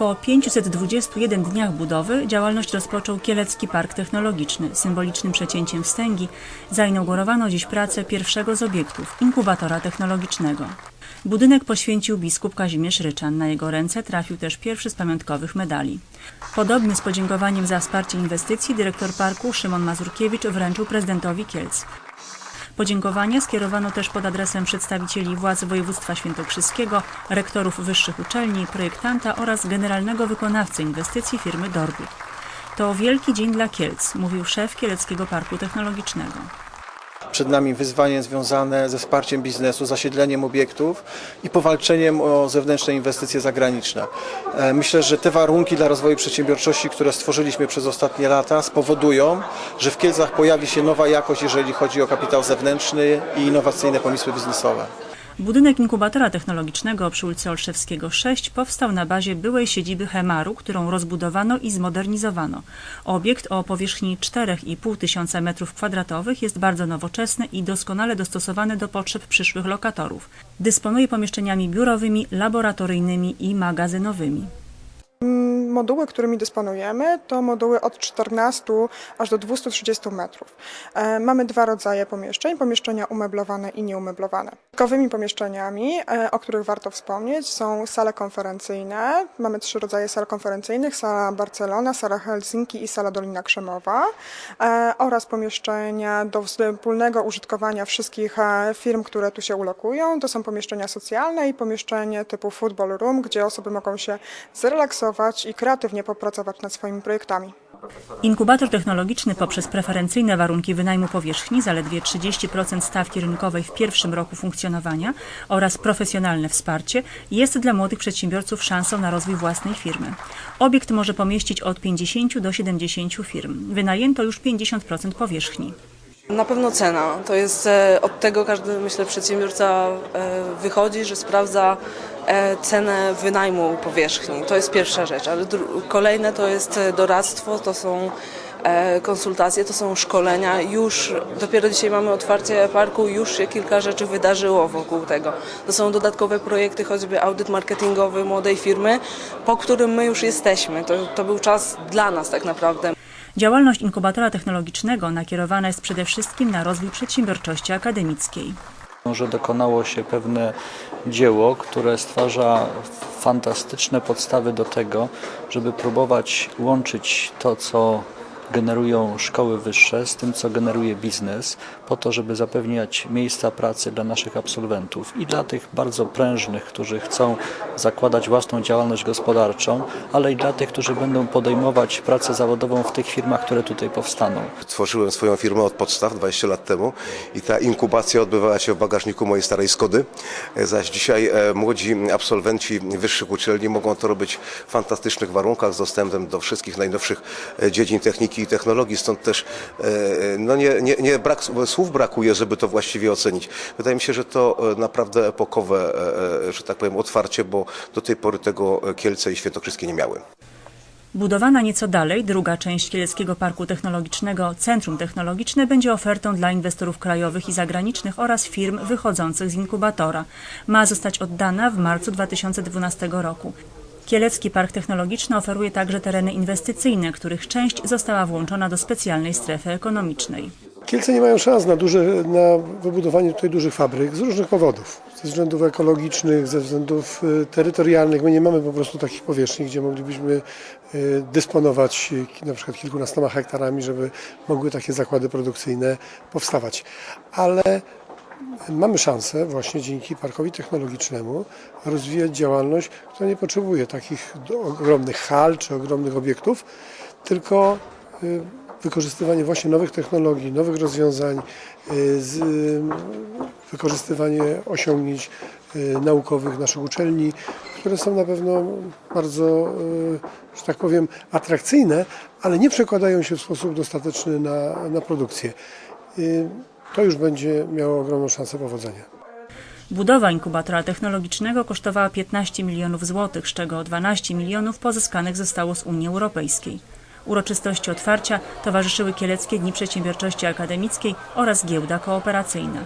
Po 521 dniach budowy działalność rozpoczął Kielecki Park Technologiczny. Symbolicznym przecięciem wstęgi zainaugurowano dziś pracę pierwszego z obiektów inkubatora technologicznego. Budynek poświęcił biskup Kazimierz Ryczan. Na jego ręce trafił też pierwszy z pamiątkowych medali. Podobnie z podziękowaniem za wsparcie inwestycji dyrektor parku Szymon Mazurkiewicz wręczył prezydentowi Kielc. Podziękowania skierowano też pod adresem przedstawicieli władz województwa świętokrzyskiego, rektorów wyższych uczelni, projektanta oraz generalnego wykonawcy inwestycji firmy Dorbut. To wielki dzień dla Kielc, mówił szef Kieleckiego Parku Technologicznego. Przed nami wyzwanie związane ze wsparciem biznesu, zasiedleniem obiektów i powalczeniem o zewnętrzne inwestycje zagraniczne. E, Myślę, że te warunki dla rozwoju przedsiębiorczości, które stworzyliśmy przez ostatnie lata, spowodują, że w Kielcach pojawi się nowa jakość, jeżeli chodzi o kapitał zewnętrzny i innowacyjne pomysły biznesowe. Budynek inkubatora technologicznego przy ulicy Olszewskiego 6 powstał na bazie byłej siedziby Hemaru, którą rozbudowano i zmodernizowano. Obiekt o powierzchni 4,5 tysiąca m2 jest bardzo nowoczesny i doskonale dostosowany do potrzeb przyszłych lokatorów. Dysponuje pomieszczeniami biurowymi, laboratoryjnymi i magazynowymi. Moduły, którymi dysponujemy, to moduły od 14 aż do 230 metrów. E, Mamy dwa rodzaje pomieszczeń, pomieszczenia umeblowane i nieumeblowane. Dodatkowymi pomieszczeniami, e, o których warto wspomnieć, są sale konferencyjne. Mamy trzy rodzaje sal konferencyjnych, sala Barcelona, sala Helsinki i sala Dolina Krzemowa e, oraz pomieszczenia do wspólnego użytkowania wszystkich e, firm, które tu się ulokują. To są pomieszczenia socjalne i pomieszczenie typu football room, gdzie osoby mogą się zrelaksować i kreatywnie popracować nad swoimi projektami. Inkubator technologiczny poprzez preferencyjne warunki wynajmu powierzchni, zaledwie 30% stawki rynkowej w pierwszym roku funkcjonowania oraz profesjonalne wsparcie jest dla młodych przedsiębiorców szansą na rozwój własnej firmy. Obiekt może pomieścić od 50 do 70 firm. Wynajęto już 50% powierzchni. Na pewno cena. To jest e, od tego każdy, myślę, przedsiębiorca e, wychodzi, że sprawdza cenę wynajmu powierzchni. To jest pierwsza rzecz, ale kolejne to jest e, doradztwo, to są e, konsultacje, to są szkolenia. Już dopiero dzisiaj mamy otwarcie parku, już się kilka rzeczy wydarzyło wokół tego. To są dodatkowe projekty, choćby audyt marketingowy młodej firmy, po którym my już jesteśmy. To, to był czas dla nas tak naprawdę. Działalność inkubatora technologicznego nakierowana jest przede wszystkim na rozwój przedsiębiorczości akademickiej. że dokonało się pewne dzieło, które stwarza fantastyczne podstawy do tego, żeby próbować łączyć to, co generują szkoły wyższe z tym, co generuje biznes, po to, żeby zapewniać miejsca pracy dla naszych absolwentów i dla tych bardzo prężnych, którzy chcą zakładać własną działalność gospodarczą, ale i dla tych, którzy będą podejmować pracę zawodową w tych firmach, które tutaj powstaną. Tworzyłem swoją firmę od podstaw 20 lat temu i ta inkubacja odbywała się w bagażniku mojej starej Skody, zaś dzisiaj e, młodzi absolwenci wyższych uczelni mogą to robić w fantastycznych warunkach z dostępem do wszystkich najnowszych e, dziedzin techniki i technologii, stąd też e, no nie, nie, nie brak, słów brakuje, żeby to właściwie ocenić. Wydaje mi się, że to e, naprawdę epokowe, e, że tak powiem, otwarcie, bo do tej pory tego Kielce i Świętokrzyskie nie miały. Budowana nieco dalej, druga część Kieleckiego Parku Technologicznego, Centrum Technologiczne, będzie ofertą dla inwestorów krajowych i zagranicznych oraz firm wychodzących z inkubatora. Ma zostać oddana w marcu 2012 roku. Kielecki Park Technologiczny oferuje także tereny inwestycyjne, których część została włączona do specjalnej strefy ekonomicznej. Kielce nie mają szans na, duże, na wybudowanie tutaj dużych fabryk z różnych powodów. Ze względów ekologicznych, ze względów y, terytorialnych. My nie mamy po prostu takich powierzchni, gdzie moglibyśmy y, dysponować y, na przykład kilkunastoma hektarami, żeby mogły takie zakłady produkcyjne powstawać. Ale mamy szansę właśnie dzięki parkowi technologicznemu rozwijać działalność, która nie potrzebuje takich ogromnych hal czy ogromnych obiektów, tylko y, wykorzystywanie właśnie nowych technologii, nowych rozwiązań, y, wykorzystywanie osiągnięć y, naukowych naszych uczelni, które są na pewno bardzo, że tak powiem, atrakcyjne, ale nie przekładają się w sposób dostateczny na, na produkcję. To już będzie miało ogromną szansę powodzenia. Budowa inkubatora technologicznego kosztowała 15 milionów złotych, z czego 12 milionów pozyskanych zostało z Unii Europejskiej. Uroczystości otwarcia towarzyszyły Kieleckie Dni Przedsiębiorczości Akademickiej oraz Giełda Kooperacyjna.